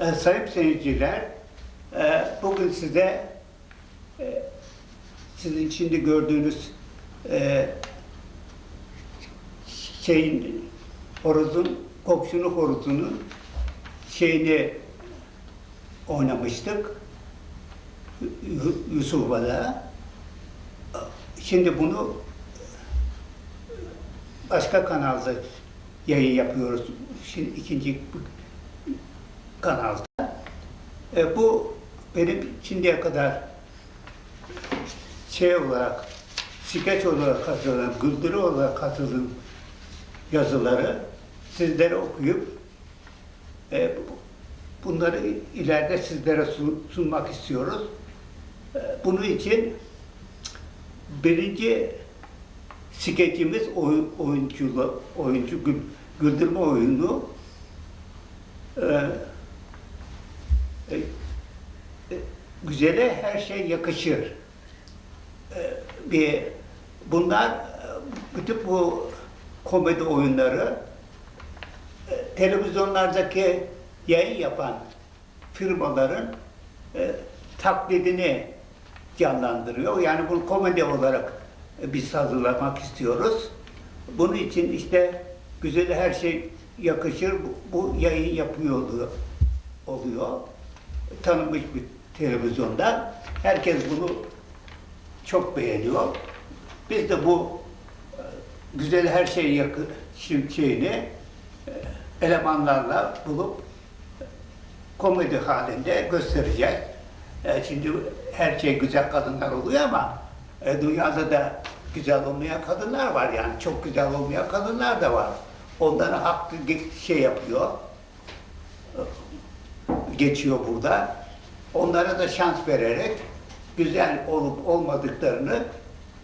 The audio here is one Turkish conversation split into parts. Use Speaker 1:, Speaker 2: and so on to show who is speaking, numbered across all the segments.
Speaker 1: Ee, Sayın seyirciler, e, bugün size e, sizin şimdi gördüğünüz e, şeyin horozun, komşunun horozunun şeyini oynamıştık. Yu- Yusuf'la. Şimdi bunu başka kanalda yayın yapıyoruz. Şimdi ikinci kanalda. E, bu benim şimdiye kadar şey olarak, skeç olarak hazırlanan, güldürü olarak hazırladığım yazıları sizlere okuyup e, bu- bunları ileride sizlere sun- sunmak istiyoruz. E, bunun için birinci skeçimiz oy, oyunculu, oyuncu gül, güldürme oyunu e, e, e, güzele her şey yakışır. E, bir bunlar e, bütün bu komedi oyunları e, televizyonlardaki yayın yapan firmaların e, taklidini canlandırıyor. Yani bunu komedi olarak biz hazırlamak istiyoruz. Bunun için işte güzel her şey yakışır. Bu, bu yayın yapıyor oluyor. Tanınmış bir televizyonda. Herkes bunu çok beğeniyor. Biz de bu e, güzel her şey yakın şeyini e, elemanlarla bulup e, komedi halinde göstereceğiz. Şimdi her şey güzel kadınlar oluyor ama dünyada da güzel olmayan kadınlar var yani çok güzel olmayan kadınlar da var. Onlara hakkı şey yapıyor, geçiyor burada. Onlara da şans vererek güzel olup olmadıklarını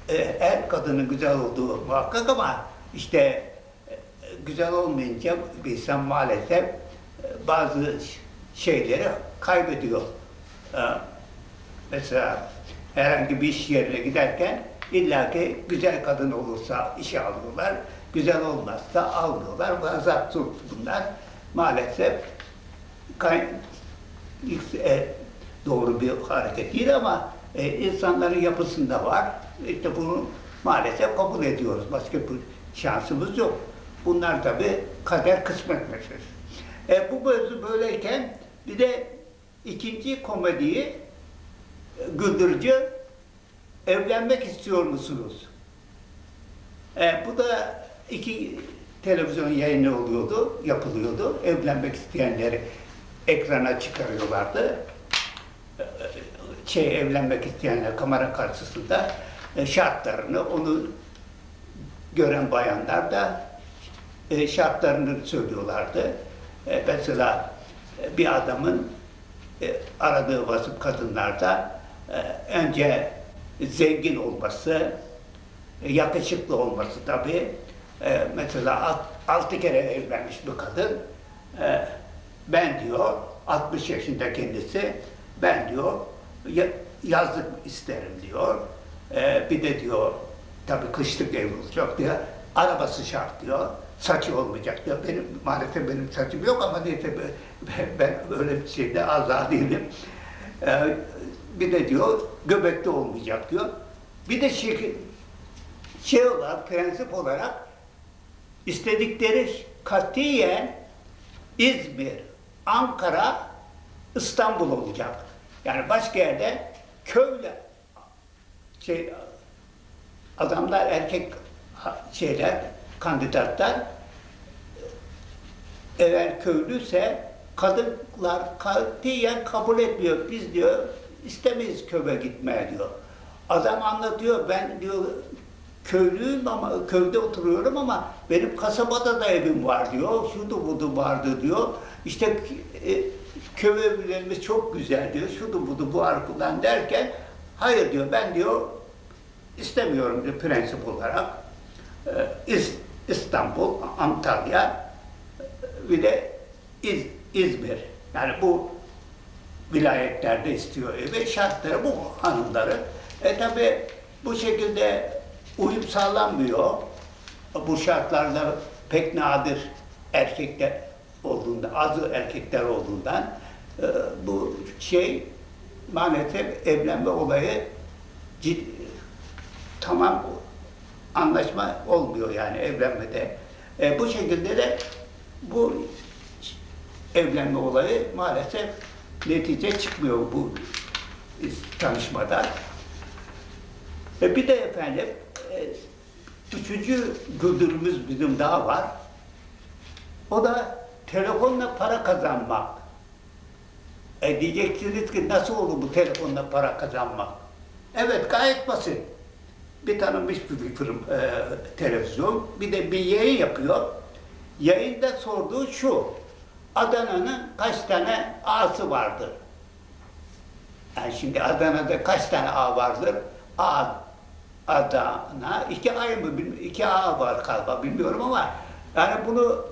Speaker 1: e, her kadının güzel olduğu muhakkak ama işte e, güzel olmayınca insan maalesef e, bazı şeyleri kaybediyor. Mesela herhangi bir iş yerine giderken illaki güzel kadın olursa işe alıyorlar, güzel olmazsa almıyorlar. Bazı bunlar maalesef e, doğru bir hareket değil ama e, insanların yapısında var. İşte bunu maalesef kabul ediyoruz. Başka bir şansımız yok. Bunlar tabi kader kısmet meselesi. E, bu böyle böyleyken bir de ikinci komediyi e, güldürücü evlenmek istiyor musunuz? E, bu da iki televizyon yayını oluyordu, yapılıyordu. Evlenmek isteyenleri ekrana çıkarıyorlardı. E, Şey evlenmek isteyenler kamera karşısında e, şartlarını onu gören bayanlar da e, şartlarını söylüyorlardı. E, mesela e, bir adamın e, aradığı vasıf kadınlarda e, önce zengin olması, e, yakışıklı olması tabii. E, mesela alt- altı kere evlenmiş bir kadın. E, ben diyor, 60 yaşında kendisi, ben diyor ya- yazlık isterim diyor. E, bir de diyor, tabii kışlık ev olacak diyor. Arabası şart diyor. Saçı olmayacak diyor. Benim maalesef benim saçım yok ama neyse ben, ben öyle bir şeyde azad değilim. E, bir de diyor göbekte olmayacak diyor. Bir de şey, şey olarak, prensip olarak istedikleri katiyen İzmir, Ankara, İstanbul olacak. Yani başka yerde köyle şey adamlar erkek şeyler kandidatlar eğer köylüyse kadınlar katiyen kabul etmiyor. Biz diyor istemeyiz köye gitmeye diyor. Adam anlatıyor ben diyor köylüyüm ama köyde oturuyorum ama benim kasabada da evim var diyor. Şudu budu vardı diyor. İşte e, köy evlerimiz çok güzel diyor. Şudu budu bu arkudan derken hayır diyor ben diyor istemiyorum diyor prensip olarak. İz- İstanbul, Antalya bir de İz- İzmir. Yani bu vilayetlerde istiyor ve şartları bu hanımları. E tabi bu şekilde uyum sağlanmıyor. bu şartlarda pek nadir erkekler olduğunda, az erkekler olduğundan e, bu şey maalesef evlenme olayı cid, tamam anlaşma olmuyor yani evlenmede. E, bu şekilde de bu evlenme olayı maalesef netice çıkmıyor bu tanışmadan. E, bir de efendim e, üçüncü güldürümüz bizim daha var. O da telefonla para kazanmak. E diyeceksiniz ki nasıl olur bu telefonla para kazanmak? Evet gayet basit. Bir tanınmış bir firm, e, televizyon, bir de bir yayın yapıyor. Yayında sorduğu şu, Adana'nın kaç tane ağası vardır? Yani şimdi Adana'da kaç tane ağ vardır? A, Adana, iki ay mı, iki ağ var galiba bilmiyorum ama yani bunu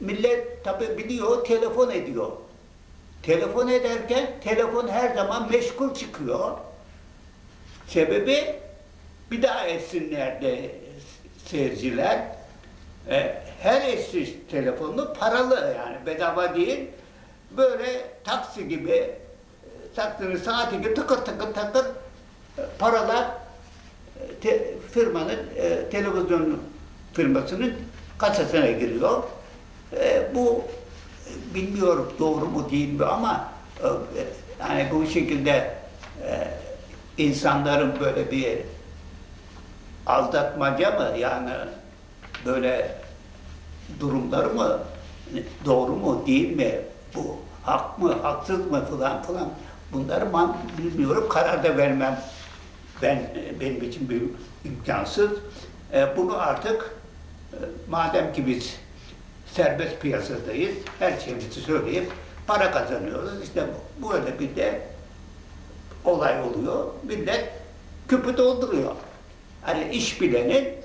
Speaker 1: millet tabi biliyor, telefon ediyor. Telefon ederken telefon her zaman meşgul çıkıyor. Sebebi bir daha etsinler de seyirciler. E, her eşsiz telefonu paralı yani bedava değil. Böyle taksi gibi e, taksinin saati gibi tıkır tıkır tıkır e, paralar e, te- firmanın e, televizyon firmasının kasasına giriyor. E, bu e, bilmiyorum doğru mu değil mi ama yani bu şekilde e, insanların böyle bir aldatmaca mı yani böyle durumları mı doğru mu değil mi bu hak mı haksız mı falan falan bunları ben bilmiyorum karar da vermem. Ben benim için bir imkansız. E, bunu artık e, madem ki biz serbest piyasadayız her şeyimizi söyleyip para kazanıyoruz. İşte böyle bir de olay oluyor. Millet küpü dolduruyor. Hani iş bilenin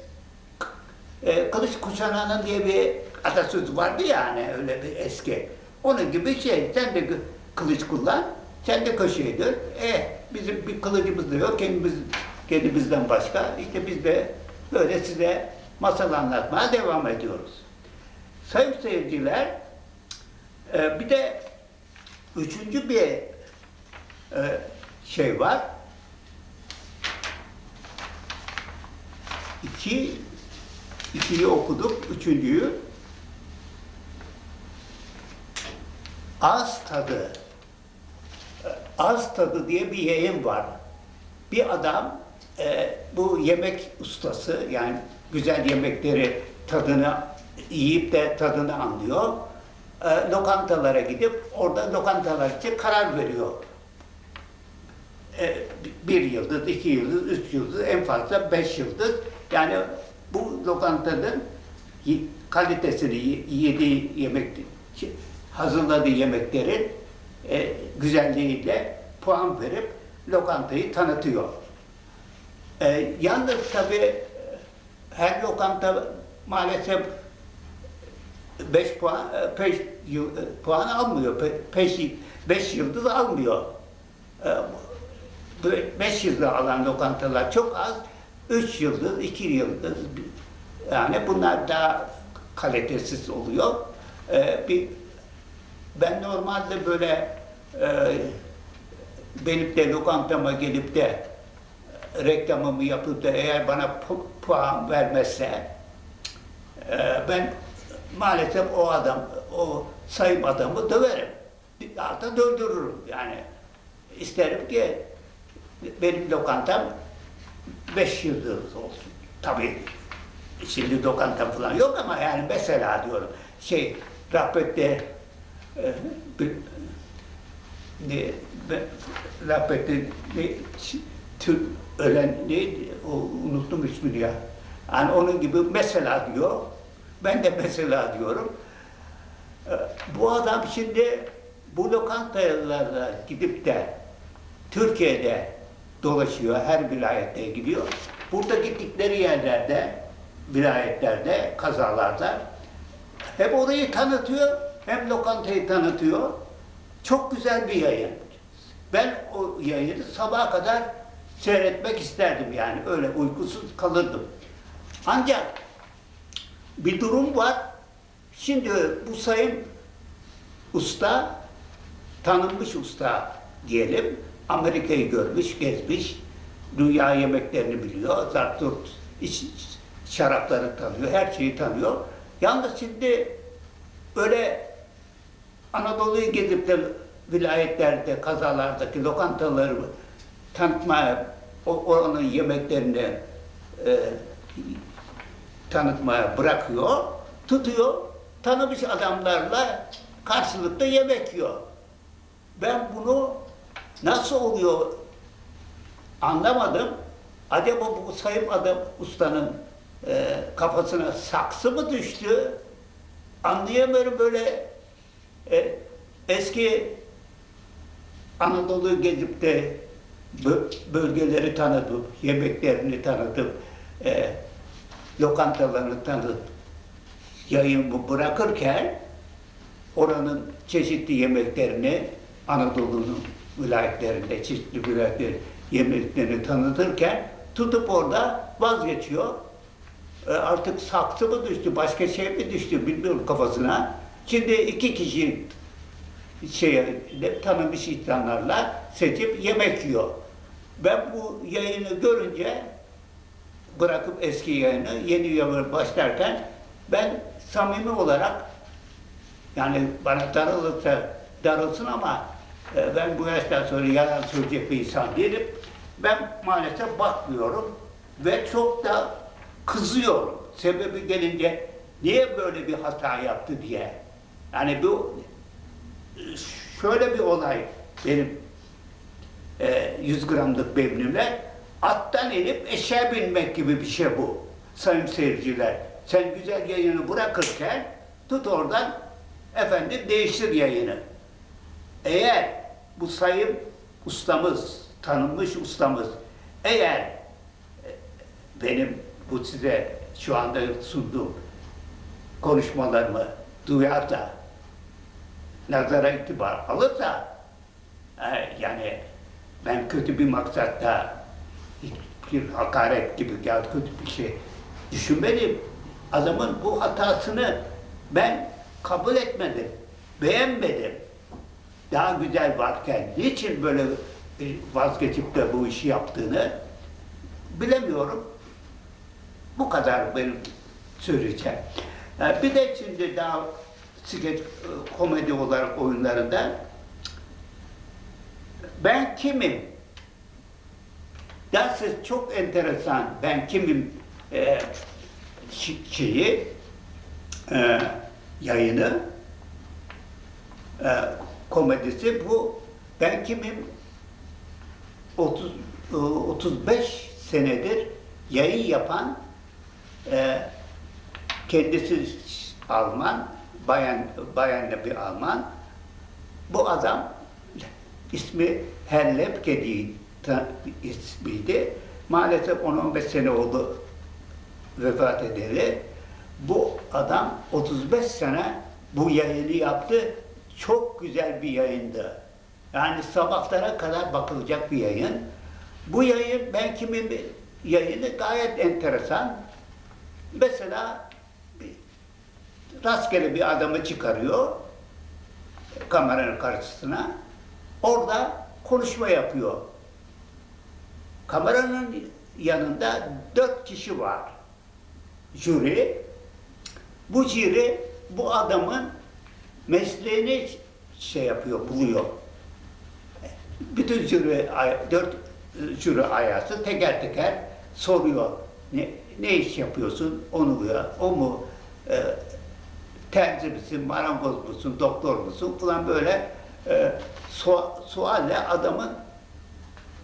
Speaker 1: e, kılıç kuşananın diye bir atasözü vardı ya hani öyle bir eski. Onun gibi şey, sen de kı- kılıç kullan, sen de köşeye dön. E, bizim bir kılıcımız da yok, kendimiz, kendimizden başka. İşte biz de böyle size masal anlatmaya devam ediyoruz. Sayın seyirciler, e, bir de üçüncü bir e, şey var. İki, ikiyi okuduk, üçüncüyü Az tadı. Az tadı diye bir yayın var. Bir adam e, bu yemek ustası yani güzel yemekleri tadını yiyip de tadını anlıyor. E, lokantalara gidip orada lokantalar için karar veriyor. E, bir yıldız, iki yıldız, üç yıldız, en fazla beş yıldız. Yani bu lokantanın y- kalitesini, yediği yemek, hazırladığı yemeklerin e, güzelliğiyle puan verip lokantayı tanıtıyor. E, yalnız tabii e, her lokanta maalesef 5 puan, 5 puan almıyor. 5 yıldız almıyor. 5 yıldız alan lokantalar çok az. 3 yıldız, 2 yıldız yani bunlar daha kalitesiz oluyor. Ee, bir ben normalde böyle e, benim de lokantama gelip de e, reklamımı yapıp da eğer bana pu- puan vermezse e, ben maalesef o adam, o sayım adamı döverim. Hatta döndürürüm yani. İsterim ki benim lokantam beş yıldız olsun. Tabii şimdi lokanta falan yok ama yani mesela diyorum şey rahmetli e, bir, ne, rahmetli ne, tür, ölen neydi o unuttum ismini ya. Yani onun gibi mesela diyor. Ben de mesela diyorum. E, Bu adam şimdi bu lokantalara gidip de Türkiye'de dolaşıyor, her vilayette gidiyor. Burada gittikleri yerlerde, vilayetlerde, kazalarda hem orayı tanıtıyor, hem lokantayı tanıtıyor. Çok güzel bir yayın. Ben o yayını sabaha kadar seyretmek isterdim yani. Öyle uykusuz kalırdım. Ancak bir durum var. Şimdi bu sayın usta, tanınmış usta diyelim, Amerika'yı görmüş, gezmiş, dünya yemeklerini biliyor, zarturt, iç, şarapları tanıyor, her şeyi tanıyor. Yalnız şimdi öyle Anadolu'yu gezip de vilayetlerde, kazalardaki lokantaları tanıtmaya, oranın yemeklerini e, tanıtmaya bırakıyor, tutuyor, tanımış adamlarla karşılıklı yemek yiyor. Ben bunu nasıl oluyor anlamadım. Acaba bu sayın adam ustanın e, kafasına saksı mı düştü? Anlayamıyorum böyle e, eski Anadolu'yu gezip de bö- bölgeleri tanıtıp, yemeklerini tanıtıp, e, lokantalarını tanıtıp yayını bırakırken oranın çeşitli yemeklerini Anadolu'nun vilayetlerinde çeşitli vilayetler yemeklerini tanıtırken tutup orada vazgeçiyor. E, artık saksı mı düştü, başka şey mi düştü bilmiyorum kafasına. Şimdi iki kişi şey tanımış insanlarla seçip yemek yiyor. Ben bu yayını görünce bırakıp eski yayını yeni yayına başlarken ben samimi olarak yani bana darılırsa darılsın ama ben bu yaştan sonra yalan söyleyecek bir insan değilim. Ben maalesef bakmıyorum ve çok da kızıyorum. Sebebi gelince niye böyle bir hata yaptı diye. Yani bu şöyle bir olay benim e, 100 gramlık bevnimle attan inip eşeğe binmek gibi bir şey bu. Sayın seyirciler, sen güzel yayını bırakırken tut oradan efendim değiştir yayını. Eğer bu sayın ustamız, tanınmış ustamız, eğer e, benim bu size şu anda sunduğum konuşmalarımı duyar da nazara itibar alırsa e, yani ben kötü bir maksatta bir hakaret gibi ya kötü bir şey düşünmedim. Adamın bu hatasını ben kabul etmedim, beğenmedim. Daha güzel varken niçin böyle e, vazgeçip de bu işi yaptığını bilemiyorum. Bu kadar benim söyleyeceğim. E, Bir de şimdi daha skeç e, komedi olarak oyunlarında ben kimim? Dersi çok enteresan. Ben kimim e, şeyi e, yayını e, komedisi bu. Ben kimim? 30 e, 35 senedir yayın yapan e, kendisi Alman, bayan bayanlı bir Alman. Bu adam ismi Herr Lepke diye ismiydi. Maalesef 10-15 sene oldu vefat edeli. Bu adam 35 sene bu yayını yaptı. Çok güzel bir yayındı. Yani sabahlara kadar bakılacak bir yayın. Bu yayın ben kimin yayını gayet enteresan. Mesela rastgele bir adamı çıkarıyor kameranın karşısına. Orada konuşma yapıyor. Kameranın yanında dört kişi var. Jüri. Bu jüri bu adamın mesleğini şey yapıyor, buluyor. Bütün jüri, dört jüri ayası teker teker soruyor. Ne, ne iş yapıyorsun? Onu ya, o mu? E, terzi misin, marangoz musun, doktor musun falan böyle e, su, sualle adamın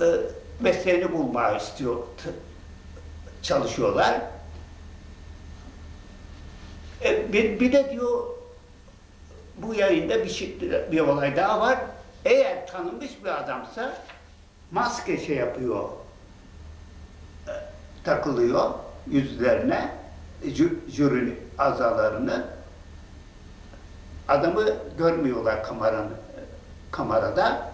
Speaker 1: e, mesleğini bulmaya istiyor, çalışıyorlar. E, bir, bir de diyor bu yayında bir, şey, bir olay daha var. Eğer tanınmış bir adamsa maske şey yapıyor, e, takılıyor yüzlerine, jü- jüri azalarını. Adamı görmüyorlar kameranın, kamerada.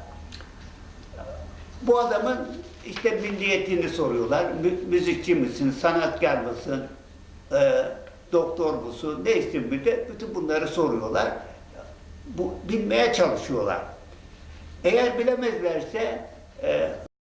Speaker 1: Bu adamın işte milliyetini soruyorlar. Mü- müzikçi misin, sanatkar mısın, e, doktor musun, ne müddet, bütün bunları soruyorlar. Bu, bilmeye çalışıyorlar. Eğer bilemezlerse e,